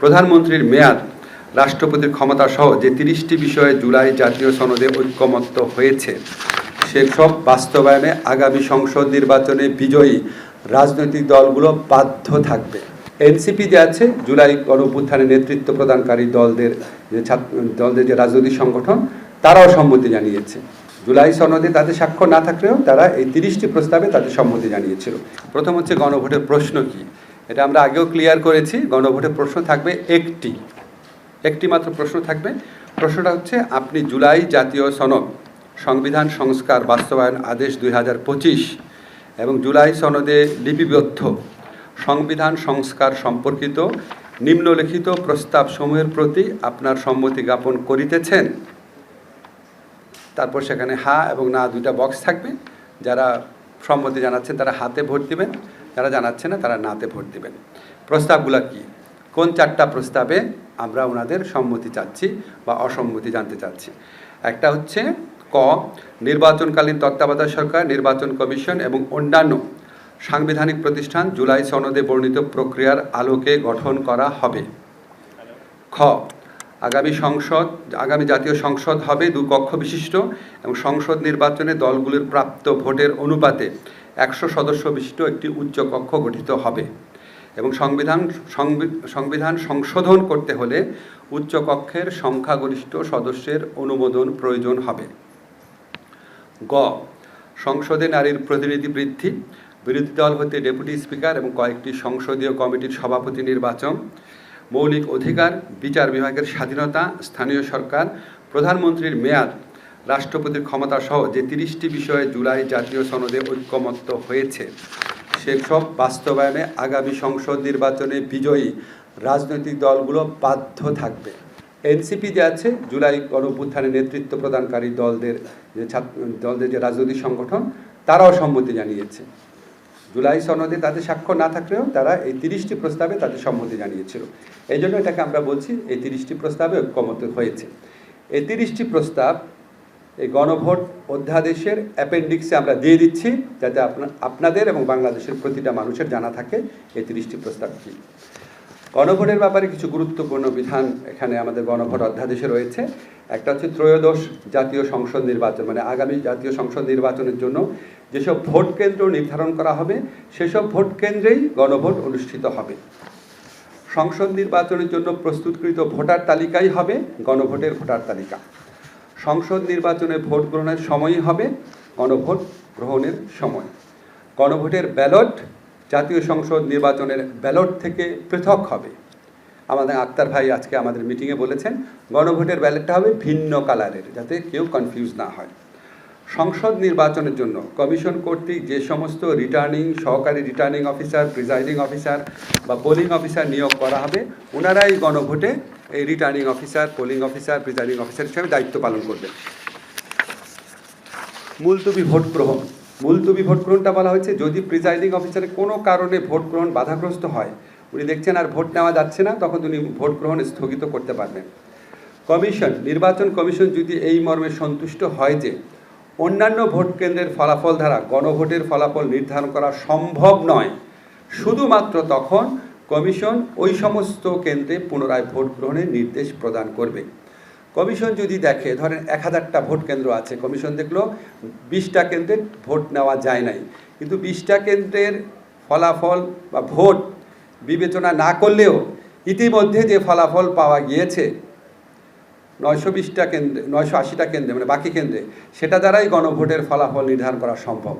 প্রধানমন্ত্রীর মেয়াদ, রাষ্ট্রপতির ক্ষমতা সহ যে তিরিশটি বিষয়ে জুলাই জাতীয় সনদে ঐক্যমত্য হয়েছে, সেসব বাস্তবায়নে আগামী সংসদ নির্বাচনে বিজয়ী রাজনৈতিক দলগুলো বাধ্য থাকবে। এনসিপি যে আছে জুলাই গণঅভ্যুত্থানে নেতৃত্ব প্রদানকারী দলদের যে দলদের যে রাজনৈতিক সংগঠন, তারাও সম্মতি জানিয়েছে। জুলাই সনদে তাদের স্বাক্ষর না থাকলেও তারা এই তিরিশটি প্রস্তাবে তাদের সম্মতি জানিয়েছিল। প্রথম হচ্ছে গণভোটের প্রশ্ন কি? এটা আমরা আগেও ক্লিয়ার করেছি গণভোটের প্রশ্ন থাকবে একটি। একটি মাত্র প্রশ্ন থাকবে। প্রশ্নটা হচ্ছে, আপনি জুলাই জাতীয় সনদ, সংবিধান সংস্কার বাস্তবায়ন আদেশ দুই হাজার পঁচিশ এবং জুলাই সনদে লিপিবদ্ধ, সংবিধান সংস্কার সম্পর্কিত নিম্নলিখিত প্রস্তাব সমূহের প্রতি আপনার সম্মতি জ্ঞাপন করিতেছেন? তারপর সেখানে হা এবং না দুইটা বক্স থাকবে। যারা সম্মতি জানাচ্ছেন, তারা হাতে ভোট দিবেন, যারা জানাচ্ছে না, তারা নাতে ভোট দিবেন। প্রস্তাবগুলো কি? কোন চারটা প্রস্তাবে আমরা ওনাদের সম্মতি চাচ্ছি বা অসম্মতি জানতে চাচ্ছি? একটা হচ্ছে ক, নির্বাচনকালীন তত্ত্বাবধায়ক সরকার, নির্বাচন কমিশন এবং অন্যান্য সাংবিধানিক প্রতিষ্ঠান জুলাই সনদে বর্ণিত প্রক্রিয়ার আলোকে গঠন করা হবে। খ আগামী সংসদ, আগামী জাতীয় সংসদ হবে দু কক্ষ বিশিষ্ট এবং সংসদ নির্বাচনে দলগুলির প্রাপ্ত ভোটের অনুপাতে একশো সদস্য বিশিষ্ট একটি উচ্চ কক্ষ গঠিত হবে। এবং সংবিধান, সংবি- সংবিধান সংশোধন করতে হলে উচ্চ কক্ষের সংখ্যাগরিষ্ঠ সদস্যের অনুমোদন প্রয়োজন হবে। গ, সংসদে নারীর প্রতিনিধি বৃদ্ধি, বিরোধী দল হতে ডেপুটি স্পিকার এবং কয়েকটি সংসদীয় কমিটির সভাপতি নির্বাচন মৌলিক অধিকার, বিচার বিভাগের স্বাধীনতা, স্থানীয় সরকার, প্রধানমন্ত্রীর মেয়াদ, রাষ্ট্রপতির ক্ষমতা সহ যে তিরিশটি বিষয়ে জুলাই জাতীয় সনদে ঐক্যমত্য হয়েছে সেসব বাস্তবায়নে আগামী সংসদ নির্বাচনে বিজয়ী রাজনৈতিক দলগুলো বাধ্য থাকবে। এনসিপি যে আছে, জুলাই গণঅভ্যুত্থানে নেতৃত্ব প্রদানকারী দলদের যে ছাত্র, দলদের যে রাজনৈতিক সংগঠন, তারাও সম্মতি জানিয়েছে। জুলাই সনদে তাদের স্বাক্ষর না থাকলেও তারা এই তিরিশটি প্রস্তাবে তাদের সম্মতি জানিয়েছিল। এই জন্য এটাকে আমরা বলছি এই তিরিশটি প্রস্তাবে ঐক্যমত হয়েছে। এই তিরিশটি প্রস্তাব এই গণভোট অধ্যাদেশের অ্যাপেন্ডিক্সে আমরা দিয়ে দিচ্ছি যাতে আপনাদের এবং বাংলাদেশের প্রতিটা মানুষের জানা থাকে এই তিরিশটি প্রস্তাব কী গণভোটের ব্যাপারে কিছু গুরুত্বপূর্ণ বিধান এখানে আমাদের গণভোট অধ্যাদেশে রয়েছে। একটা হচ্ছে ত্রয়োদশ জাতীয় সংসদ নির্বাচন মানে আগামী জাতীয় সংসদ নির্বাচনের জন্য যেসব ভোট কেন্দ্র নির্ধারণ করা হবে, সেসব ভোট কেন্দ্রেই গণভোট অনুষ্ঠিত হবে। সংসদ নির্বাচনের জন্য প্রস্তুতকৃত ভোটার তালিকাই হবে গণভোটের ভোটার তালিকা। সংসদ নির্বাচনে ভোট গ্রহণের সময়ই হবে গণভোট গ্রহণের সময়। গণভোটের ব্যালট জাতীয় সংসদ নির্বাচনের ব্যালট থেকে পৃথক হবে। আমাদের আক্তার ভাই আজকে আমাদের মিটিংয়ে বলেছেন, গণভোটের ব্যালটটা হবে ভিন্ন কালারের, যাতে কেউ কনফিউজ না হয়। সংসদ নির্বাচনের জন্য কমিশন কর্তৃক যে সমস্ত রিটার্নিং সহকারী রিটার্নিং অফিসার প্রিজাইডিং অফিসার বা পোলিং অফিসার নিয়োগ করা হবে, ওনারাই গণভোটে এই returning officer polling officer presiding officer হিসেবে দায়িত্ব পালন করবেন। মুলতবি ভোট গ্রহণ। মুলতবি ভোট গ্রহণটা বলা হয়েছে। যদি প্রিজাইডিং অফিসারের কোনো কারণে ভোট গ্রহণ বাধাগ্রস্ত হয়, উনি দেখছেন আর ভোট নেওয়া যাচ্ছে না, তখন উনি ভোট গ্রহণ স্থগিত করতে পারবেন। কমিশন, নির্বাচন কমিশন যদি এই মর্মে সন্তুষ্ট হয় যে, অন্যান্য ভোট কেন্দ্রের ফলাফল দ্বারা গণভোটের ফলাফল নির্ধারণ করা সম্ভব নয়, শুধুমাত্র তখন কমিশন ওই সমস্ত কেন্দ্রে পুনরায় ভোট গ্রহণের নির্দেশ প্রদান করবে। কমিশন যদি দেখে, ধরেন এক হাজারটা ভোট কেন্দ্র আছে, কমিশন দেখল বিশটা কেন্দ্রে ভোট নেওয়া যায় নাই। কিন্তু বিশটা কেন্দ্রের ফলাফল বা ভোট বিবেচনা না করলেও ইতিমধ্যে যে ফলাফল পাওয়া গিয়েছে, নয়শো বিশটা কেন্দ্রে, নয়শো আশিটা কেন্দ্রে মানে বাকি কেন্দ্রে, সেটা দ্বারাই গণভোটের ফলাফল নির্ধারণ করা সম্ভব।